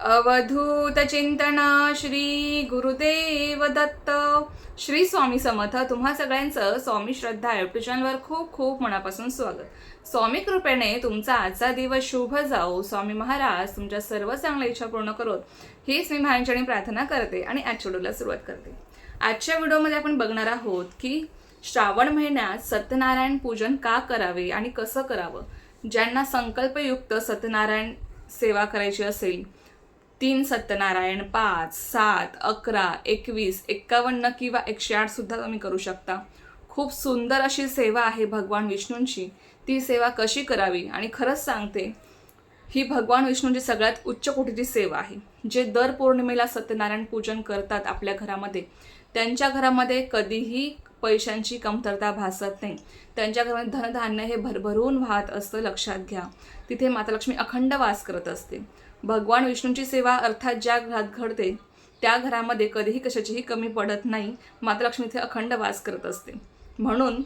अवधूत चिंतना श्री गुरुदेव दत्त. श्री स्वामी समर्थ. तुम्हा सगळ्यांचं स्वामी श्रद्धा युट्यूब चॅनलवर खूप खूप मनापासून स्वागत. स्वामी कृपेने तुमचा आजचा दिवस शुभ जाओ. स्वामी महाराज तुमच्या सर्व चांगल्या इच्छा पूर्ण करोत. हीच मी भायांच्याने प्रार्थना करते आणि आजच्या व्हिडिओला सुरुवात करते. आजच्या व्हिडिओमध्ये आपण बघणार आहोत की श्रावण महिन्यात सत्यनारायण पूजन का करावे आणि कसं करावं? ज्यांना संकल्पयुक्त सत्यनारायण सेवा करायची असेल तीन सत्यनारायण पाच सात अकरा एकवीस एक्कावन्न किंवा एकशे आठ सुद्धा तुम्ही करू शकता. खूप सुंदर अशी सेवा आहे भगवान विष्णूंची. ती सेवा कशी करावी? आणि खरंच सांगते ही भगवान विष्णूंची सगळ्यात उच्च कोटीची सेवा आहे. जे दर पौर्णिमेला सत्यनारायण पूजन करतात आपल्या घरामध्ये त्यांच्या घरामध्ये कधीही पैशांची कमतरता भासत नाही. त्यांच्या घरामध्ये धनधान्य हे भरभरून वाहत असतं लक्षात घ्या. तिथे माता लक्ष्मी अखंड वास करत असते. भगवान विष्णूंची सेवा अर्थात ज्या घरात घडते त्या घरामध्ये कधीही कशाचीही कमी पडत नाही मात्र लक्ष्मी इथे अखंड वास करत असते. म्हणून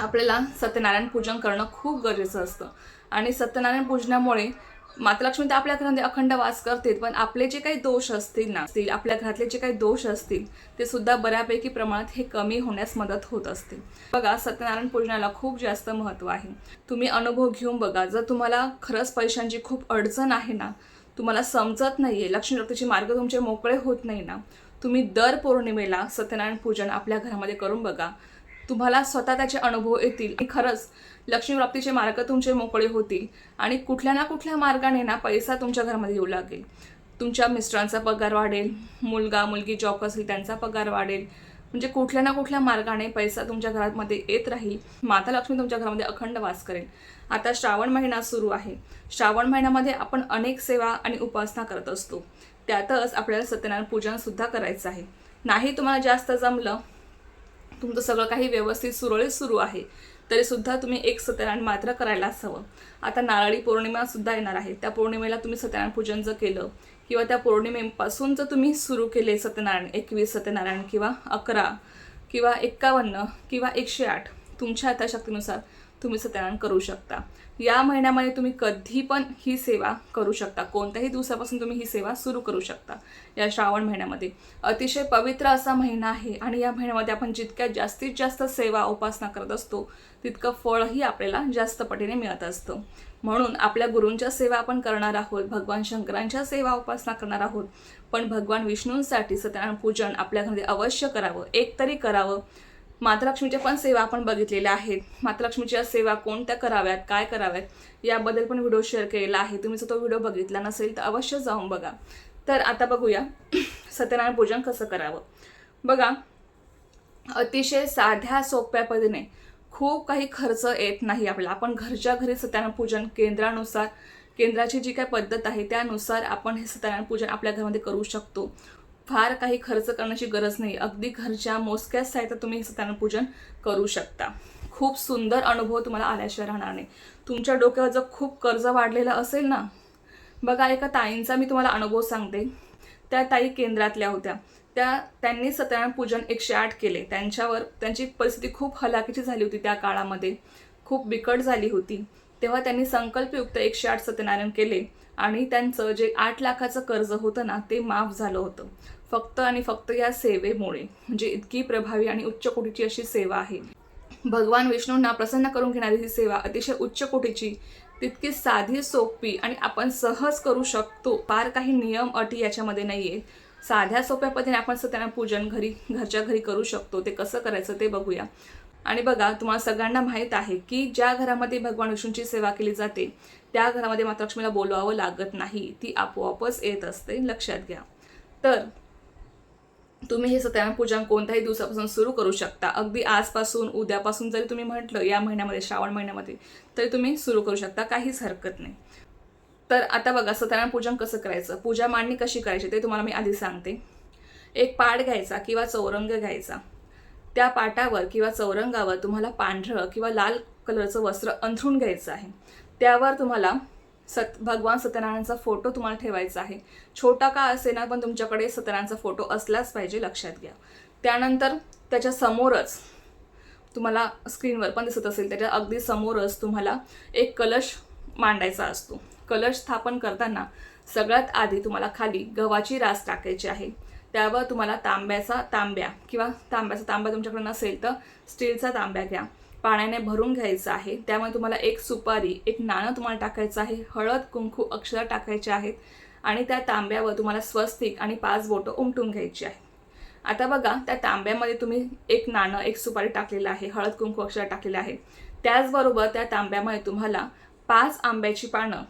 आपल्याला सत्यनारायण पूजन करणं खूप गरजेचं असतं. आणि सत्यनारायण पूजनामुळे माता लक्ष्मी तर आपल्या घरामध्ये अखंड वास करतील पण आपले जे काही दोष असतील ना असतील आपल्या घरातले जे काही दोष असतील ते सुद्धा बऱ्यापैकी प्रमाणात हे कमी होण्यास मदत होत असते. बघा सत्यनारायण पूजनाला खूप जास्त महत्त्व आहे. तुम्ही अनुभव घेऊन बघा जर तुम्हाला खरंच पैशांची खूप अडचण आहे ना तुम्हाला समजत नाहीये लक्ष्मी व्यक्तीचे मार्ग तुमचे मोकळे होत नाही ना तुम्ही दर पौर्णिमेला सत्यनारायण पूजन आपल्या घरामध्ये करून बघा. तुम्हाला स्वतः त्याचे अनुभव येतील. आणि खरंच लक्ष्मीप्राप्तीचे मार्ग तुमचे मोकळे होतील आणि कुठल्या ना कुठल्या मार्गाने ना पैसा तुमच्या घरामध्ये येऊ लागेल. तुमच्या मिस्टरांचा पगार वाढेल मुलगा मुलगी जॉब असेल त्यांचा पगार वाढेल. म्हणजे कुठल्या ना कुठल्या मार्गाने पैसा तुमच्या घरामध्ये येत राहील. माता लक्ष्मी तुमच्या घरामध्ये अखंड वास करेल. आता श्रावण महिना सुरू आहे. श्रावण महिन्यामध्ये आपण अनेक सेवा आणि उपासना करत असतो. त्यातच आपल्याला सत्यनारायण पूजनसुद्धा करायचं आहे. नाही तुम्हाला जास्त जमलं तुमचं सगळं काही व्यवस्थित सुरळीत सुरू आहे. तरीसुद्धा तुम्ही एक सत्यनारायण मात्र करायलाच हवं. आता नारळी पौर्णिमासुद्धा येणार आहे. त्या पौर्णिमेला तुम्ही सत्यनारायण पूजन जर केलं किंवा त्या पौर्णिमेपासून जर तुम्ही सुरू केले सत्यनारायण एकवीस सत्यनारायण किंवा अकरा किंवा एक्कावन्न किंवा एकशे आठ तुमच्या यथाशक्तीनुसार तुम्ही सत्यनारायण करू शकता. या महिन्यामध्ये तुम्ही कधी पण ही सेवा करू शकता. कोणत्याही दिवसापासून तुम्ही ही सेवा सुरू करू शकता या श्रावण महिन्यामध्ये. अतिशय पवित्र असा महिना आहे आणि या महिन्यामध्ये आपण जितक्या जास्तीत जास्त सेवा उपासना करत असतो तितकं फळही आपल्याला जास्त पटीने मिळत असतं. म्हणून आपल्या गुरूंच्या सेवा आपण करणार आहोत भगवान शंकरांच्या सेवा उपासना करणार आहोत. पण भगवान विष्णूंसाठी सत्यनारायण पूजन आपल्या घरी अवश्य करावं एक तरी करावं. मातलक्ष्मीच्या पण सेवा आपण बघितलेल्या आहेत. मातलक्ष्मीच्या सेवा कोणत्या कराव्यात काय कराव्यात याबद्दल पण व्हिडिओ शेअर केलेला आहे. तुम्ही जर तो व्हिडिओ बघितला नसेल तर अवश्य जाऊन बघा. तर आता बघूया सत्यनारायण पूजन कसं करावं. बघा अतिशय साध्या सोप्या पद्धतीने खूप काही खर्च येत नाही आपल्याला. आपण घरच्या घरी सत्यनारायण पूजन केंद्रानुसार केंद्राची जी काही पद्धत आहे त्यानुसार आपण हे सत्यनारायण पूजन आपल्या घरामध्ये करू शकतो. फार काही खर्च करण्याची गरज नाही. अगदी घरच्या मोजक्याच साहित्यात तुम्ही हे पूजन करू शकता. खूप सुंदर अनुभव तुम्हाला आल्याशिवाय राहणार नाही. तुमच्या डोक्यावर जर खूप कर्ज वाढलेलं असेल ना बघा एका ताईंचा मी तुम्हाला अनुभव सांगते. त्या ताई केंद्रातल्या होत्या. त्या त्यांनी सत्यनारायण पूजन एकशे आठ केले. त्यांच्यावर त्यांची परिस्थिती खूप हलाखीची झाली होती त्या काळामध्ये. खूप बिकट झाली होती. तेव्हा त्यांनी संकल्पयुक्त एकशे आठ सत्यनारायण केले. आणि त्यांचं जे आठ लाखाचं कर्ज होतं ना ते माफ झालं होतं. फक्त आणि फक्त या सेवेमुळे म्हणजे इतकी प्रभावी आणि उच्च कोटीची अशी सेवा आहे. भगवान विष्णूंना प्रसन्न करून घेणारी ही सेवा अतिशय उच्च कोटीची तितकी साधी सोपी आणि आपण सहज करू शकतो. फार काही नियम अटी याच्यामध्ये नाही आहेत साध्या सोप्या पद्धतीने आपण त्यांना पूजन घरी घरच्या घरी करू शकतो. ते कसं करायचं ते बघूया. आणि बघा तुम्हाला सगळ्यांना माहीत आहे की ज्या घरामध्ये भगवान विष्णूंची सेवा केली जाते त्या घरामध्ये मात्र लक्ष्मीला बोलवावं लागत नाही. ती आपोआपच येत असते. लक्षात घ्या. तर तुम्ही हे सत्यनारायण पूजन कोणत्याही दिवसापासून सुरू करू शकता. अगदी आजपासून उद्यापासून जरी तुम्ही म्हटलं या महिन्यामध्ये श्रावण महिन्यामध्ये तरी तुम्ही सुरू करू शकता. काहीच हरकत नाही. तर आता बघा सत्यनारायण पूजन कसं करायचं? पूजा मांडणी कशी करायची ते तुम्हाला मी आधी सांगते. एक पाट घ्यायचा किंवा चौरंग घ्यायचा. त्या पाटावर किंवा चौरंगावर तुम्हाला पांढरं किंवा लाल कलरचं वस्त्र अंथरून घ्यायचं आहे. त्यावर तुम्हाला सत भगवान सत्यनारायणचा फोटो तुम्हाला ठेवायचा आहे. छोटा का असेना पण तुमच्याकडे सत्यनारायणचा फोटो असलाच पाहिजे लक्षात घ्या. त्यानंतर त्याच्या समोरच तुम्हाला स्क्रीनवर पण दिसत असेल त्याच्या अगदी समोरच तुम्हाला एक कलश मांडायचा असतो. कलश स्थापन करताना सगळ्यात आधी तुम्हाला खाली गव्हाची रास टाकायची आहे. त्यावर तुम्हाला तांब्याचा तांब्या किंवा तांब्याचा तांब्या तुमच्याकडे नसेल तर स्टीलचा तांब्या घ्या. पाण्याने भरून घ्यायचं आहे. त्यामुळे तुम्हाला एक सुपारी एक नाणं तुम्हाला टाकायचं आहे. हळद कुंकू अक्षर टाकायचे आहेत आणि त्या तांब्यावर तुम्हाला स्वस्तिक आणि पाच बोटं उमटून घ्यायची आहे आता बघा त्या तांब्यामध्ये तुम्ही एक नाणं एक सुपारी टाकलेलं आहे हळद कुंकू अक्षर टाकलेलं आहे. त्याचबरोबर त्या तांब्यामध्ये तुम्हाला पाच आंब्याची पानं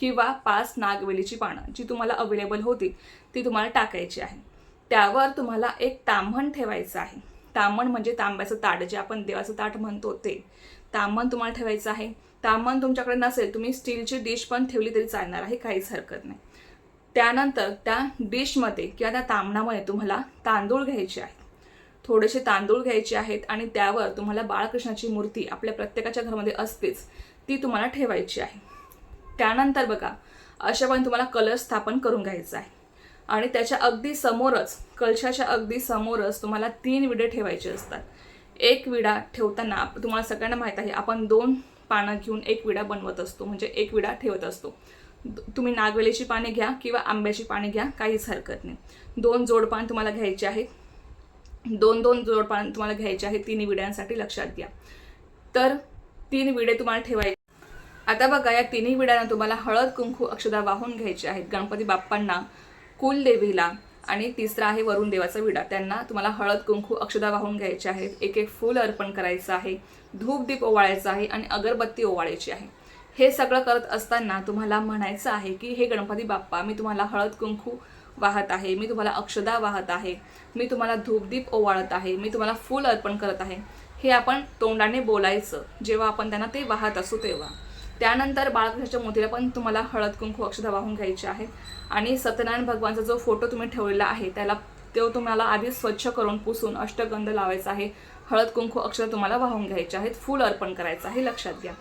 किंवा पाच नागवेलीची पानं जी तुम्हाला अवेलेबल होती ती तुम्हाला टाकायची आहे. त्यावर तुम्हाला एक तांभण ठेवायचं आहे. तामण म्हणजे तांब्याचं ताट जे आपण देवाचं ताट म्हणतो ते. तामण तुम्हाला ठेवायचं आहे. तामण तुमच्याकडे नसेल तुम्ही स्टीलची डिश पण ठेवली तरी चालणार आहे काहीच हरकत नाही. त्यानंतर त्या डिशमध्ये किंवा त्या तामणामध्ये तुम्हाला तांदूळ घ्यायचे आहेत. थोडेसे तांदूळ घ्यायचे आहेत आणि त्यावर तुम्हाला बाळकृष्णाची मूर्ती आपल्या प्रत्येकाच्या घरामध्ये असतेच ती तुम्हाला ठेवायची आहे. त्यानंतर बघा अशा पण तुम्हाला कलर स्थापन करून घ्यायचं आहे. आणि त्याच्या अगदी समोरच कलशाच्या अगदी समोरच तुम्हाला तीन विडे ठेवायचे असतात. एक विडा ठेवताना तुम्हाला सगळ्यांना माहीत आहे आपण दोन पानं घेऊन एक विडा बनवत असतो. म्हणजे एक विडा ठेवत असतो. तुम्ही नागवेलीची पाने घ्या किंवा आंब्याची पाने घ्या काहीच हरकत नाही. दोन जोडपान तुम्हाला घ्यायचे आहेत. दोन दोन जोडपान तुम्हाला घ्यायचे आहेत तिन्ही विड्यांसाठी लक्षात घ्या. तर तीन विडे तुम्हाला ठेवायचे. आता बघा या तिन्ही विड्यांना तुम्हाला हळद कुंकू अक्षदा वाहून घ्यायचे आहेत. गणपती बाप्पांना कुलदेवीला आणि तिसरा आहे वरुण देवाचा विडा. त्यांना तुम्हाला हळद कुंकू अक्षदा वाहून घ्यायचे आहेत. एक एक फूल अर्पण करायचं आहे. धूपदीप ओवाळायचं आहे आणि अगरबत्ती ओवाळायची आहे. हे सगळं करत असताना तुम्हाला म्हणायचं आहे की हे गणपती बाप्पा मी तुम्हाला हळद कुंकू वाहत आहे. मी तुम्हाला अक्षदा वाहत आहे. मी तुम्हाला धूपदीप ओवाळत आहे. मी तुम्हाला फूल अर्पण करत आहे. हे आपण तोंडाने बोलायचं. जेव्हा आपण त्यांना ते वाहत असू तेव्हा. त्यानंतर बाळकृष्णाच्या मोतीला पण तुम्हाला हळद कुंकू अक्षदा वाहून घ्यायचे आहेत आणि सत्यनारायण भगवानचा जो फोटो तुम्ही ठेवलेला आहे त्याला तो तुम्हाला आधी स्वच्छ करून पुसून अष्टगंध लावायचा आहे. हळद कुंकू अक्षर तुम्हाला वाहून घ्यायचे आहेत. फूल अर्पण करायचं आहे. लक्षात घ्या.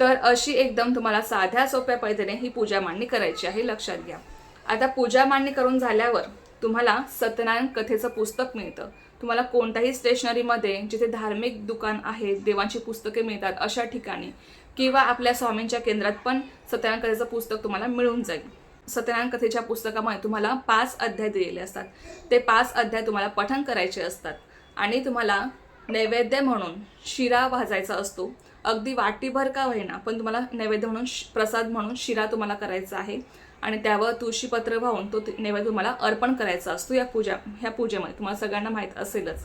तर अशी एकदम तुम्हाला साध्या सोप्या पद्धतीने ही पूजा मांडणी करायची आहे. लक्षात घ्या. आता पूजा मांडणी करून झाल्यावर तुम्हाला सत्यनारायण कथेचं पुस्तक मिळतं. तुम्हाला कोणत्याही स्टेशनरीमध्ये जिथे धार्मिक दुकान आहे देवांची पुस्तके मिळतात अशा ठिकाणी किंवा आपल्या स्वामींच्या केंद्रात पण सत्यनारायण कथेचं पुस्तक तुम्हाला मिळून जाईल. सत्यनारायण कथेच्या पुस्तकामध्ये तुम्हाला पाच अध्याय दिलेले असतात. ते पाच अध्याय तुम्हाला पठण करायचे असतात. आणि तुम्हाला नैवेद्य म्हणून शिरा भाजायचा असतो. अगदी वाटीभर का होईना पण तुम्हाला नैवेद्य म्हणून श- प्रसाद म्हणून शिरा तुम्हाला करायचा आहे. आणि त्यावर तुळशीपत्र वाहून तो नैवेद्य तुम्हाला अर्पण करायचा असतो या पूजा ह्या पूजेमध्ये. तुम्हाला सगळ्यांना माहीत असेलच.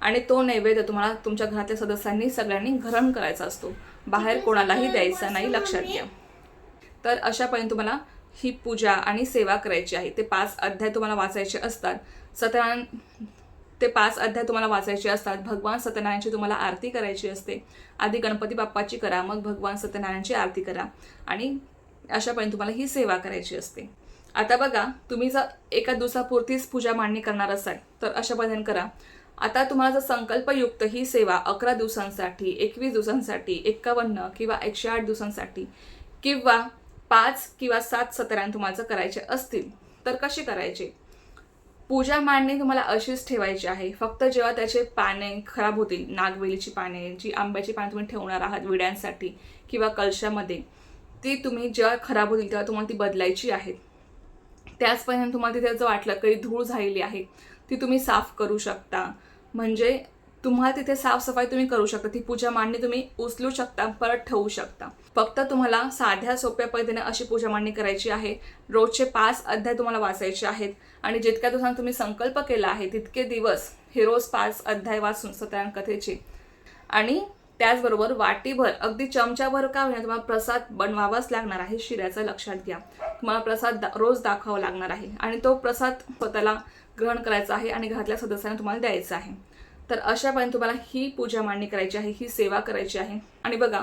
आणि तो नैवेद्य तुम्हाला तुमच्या घरातल्या सदस्यांनी सगळ्यांनी ग्रहण करायचा असतो. बाहेर कोणालाही द्यायचा नाही लक्षात घ्या. तर अशापर्यंत तुम्हाला ही पूजा आणि सेवा करायची आहे. ते पाच अध्याय तुम्हाला वाचायचे असतात. सत्यनारायण ते पाच अध्याय तुम्हाला वाचायचे असतात. भगवान सत्यनारायणची तुम्हाला आरती करायची असते. आधी गणपती बाप्पाची करा मग भगवान सत्यनारायणची आरती करा आणि अशापर्यंत तुम्हाला ही सेवा करायची असते. आता बघा तुम्ही जर एका दिवसापुरतीच पूजा मांडणी करणार असाल तर अशा पद्धतीने करा. आता तुम्हाला जर संकल्पयुक्त ही सेवा अकरा दिवसांसाठी एकवीस दिवसांसाठी एक्कावन्न किंवा एकशे आठ दिवसांसाठी किंवा पाच किंवा सात सत्रांत तुम्हाला जर करायचे असतील तर कसे करायचे? पूजा मांडणी तुम्हाला अशीच ठेवायची आहे. फक्त जेव्हा त्याचे पाने खराब होतील नागवेलीची पाने जी आंब्याची पाने तुम्ही ठेवणार आहात विड्यांसाठी किंवा कलशामध्ये ती तुम्ही जेव्हा खराब होतील तेव्हा तुम्हाला ती बदलायची आहेत त्याचपर्यंत तुम्हाला तिथे जर वाटलं काही धूळ झालेली आहे ती तुम्ही साफ करू शकता. म्हणजे तुम्हाला तिथे साफसफाई तुम्ही करू शकता. ती पूजा मांडणी तुम्ही उचलू शकता परत ठेवू शकता. फक्त तुम्हाला साध्या सोप्या पद्धतीने अशी पूजा मांडणी करायची आहे. रोजचे पाच अध्याय तुम्हाला वाचायचे आहेत. आणि जितक्या दिवसांना तुम्ही संकल्प केला आहे तितके दिवस हे रोज पाच अध्याय वाचून सत्यान कथेचे. आणि त्याचबरोबर वाटीभर अगदी चमच्याभर का होईना तुम्हाला प्रसाद बनवावाच लागणार आहे शिऱ्याचं लक्षात घ्या. तुम्हाला प्रसाद दा- रोज दाखवावा लागणार आहे. आणि तो प्रसाद स्वतःला ग्रहण करायचा आहे आणि घरातल्या सदस्यांना तुम्हाला द्यायचा आहे. तर अशापर्यंत तुम्हाला ही पूजा मांडणी करायची आहे ही सेवा करायची आहे. आणि बघा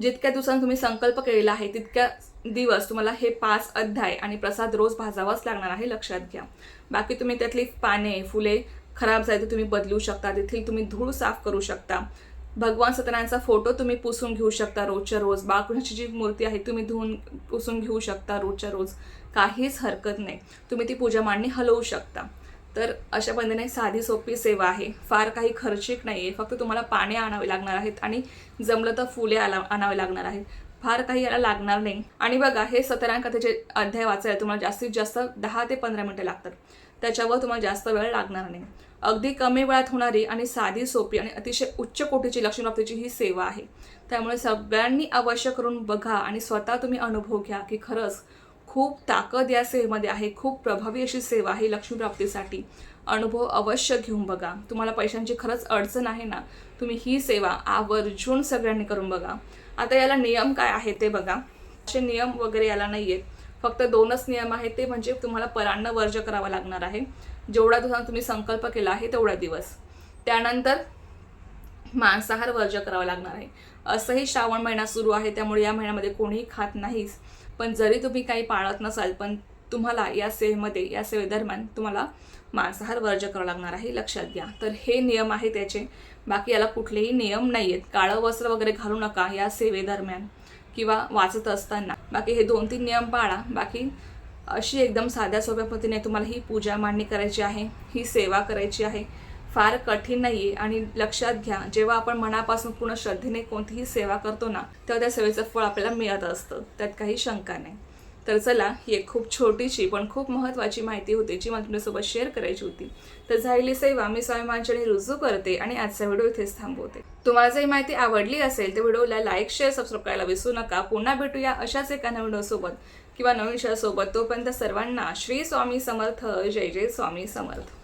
जितक्या दिवसांनी तुम्ही संकल्प केलेला आहे तितक्या दिवस तुम्हाला हे पाच अध्याय आणि प्रसाद रोज भाजावाच लागणार आहे लक्षात घ्या. बाकी तुम्ही त्यातली पाने फुले खराब झाले तर तुम्ही बदलू शकता तेथील तुम्ही धूळ साफ करू शकता. भगवान सत्यनारायणचा फोटो तुम्ही पुसून घेऊ शकता रोजच्या रोज. बाळकृष्णाची जी मूर्ती आहे तुम्ही धुवून पुसून घेऊ शकता रोजच्या रोज. काहीच हरकत नाही. तुम्ही ती पूजा मांडणी हलवू शकता. तर अशा पद्धतीने साधी सोपी सेवा आहे. फार काही खर्चिक नाही आहे फक्त तुम्हाला पाने आणावे लागणार आहेत आणि जमलं तर फुले आला आणावे लागणार आहेत. फार काही याला लागणार नाही. आणि बघा हे सतरा कथेचे अध्याय वाचायला तुम्हाला जास्तीत जास्त दहा ते पंधरा मिनिटं लागतात. त्याच्यावर तुम्हाला जास्त वेळ लागणार नाही. अगदी कमी वेळात होणारी आणि साधी सोपी आणि अतिशय उच्च कोटीची लक्ष्मीप्राप्तीची ही सेवा आहे. त्यामुळे सगळ्यांनी अवश्य करून बघा आणि स्वतः तुम्ही अनुभव घ्या की खरंच खूप ताकद या सेवेमध्ये आहे खूप प्रभावी अशी सेवा आहे लक्ष्मीप्राप्तीसाठी अनुभव अवश्य घेऊन बघा. तुम्हाला पैशांची खरंच अडचण आहे ना तुम्ही ही सेवा आवर्जून सगळ्यांनी करून बघा. आता याला नियम काय आहे ते बघा. असे नियम वगैरे याला नाही आहेत फक्त दोनच नियम आहेत ते म्हणजे तुम्हाला परान्न वर्ज करावा लागणार आहे. जेवढा दिवसांना तुम्ही संकल्प केला आहे तेवढा दिवस. त्यानंतर मांसाहार वर्ज करावा लागणार आहे. असंही श्रावण महिना सुरू आहे त्यामुळे या महिन्यामध्ये कोणीही खात नाहीच. पण जरी तुम्ही काही पाळत नसाल पण तुम्हाला या सेवेमध्ये या सेवेदरम्यान तुम्हाला मांसाहार वर्ज करावा लागणार आहे लक्षात घ्या. तर हे नियम आहे त्याचे. बाकी याला कुठलेही नियम नाही आहेत काळं वस्त्र वगैरे घालू नका या सेवेदरम्यान किंवा वाचत असताना. बाकी हे दोन तीन नियम पाळा. बाकी अशी एकदम साध्या सोप्या पद्धतीने तुम्हाला ही पूजा मांडणी करायची आहे ही सेवा करायची आहे. फार कठीण नाही आहे आणि लक्षात घ्या जेव्हा आपण मनापासून पूर्ण श्रद्धेने कोणतीही सेवा करतो ना तेव्हा त्या सेवेचं फळ आपल्याला मिळत असतं. त्यात काही शंका नाही. तर चला ही एक खूप छोटीशी पण खूप महत्त्वाची माहिती होती जी मला तुमच्यासोबत शेअर करायची होती. तर झालेली सेवा मी स्वामीमांच्याने रुजू करते आणि आजचा व्हिडिओ इथेच थांबवते. तुम्हाला जर ही माहिती आवडली असेल तर व्हिडिओला लाईक शेअर सबस्क्राईब करायला विसरू नका. पुन्हा भेटूया अशाच एका नवीन व्हिडिओसोबत किंवा नवीन विषयासोबत. तोपर्यंत सर्वांना श्री स्वामी समर्थ. जय जय स्वामी समर्थ.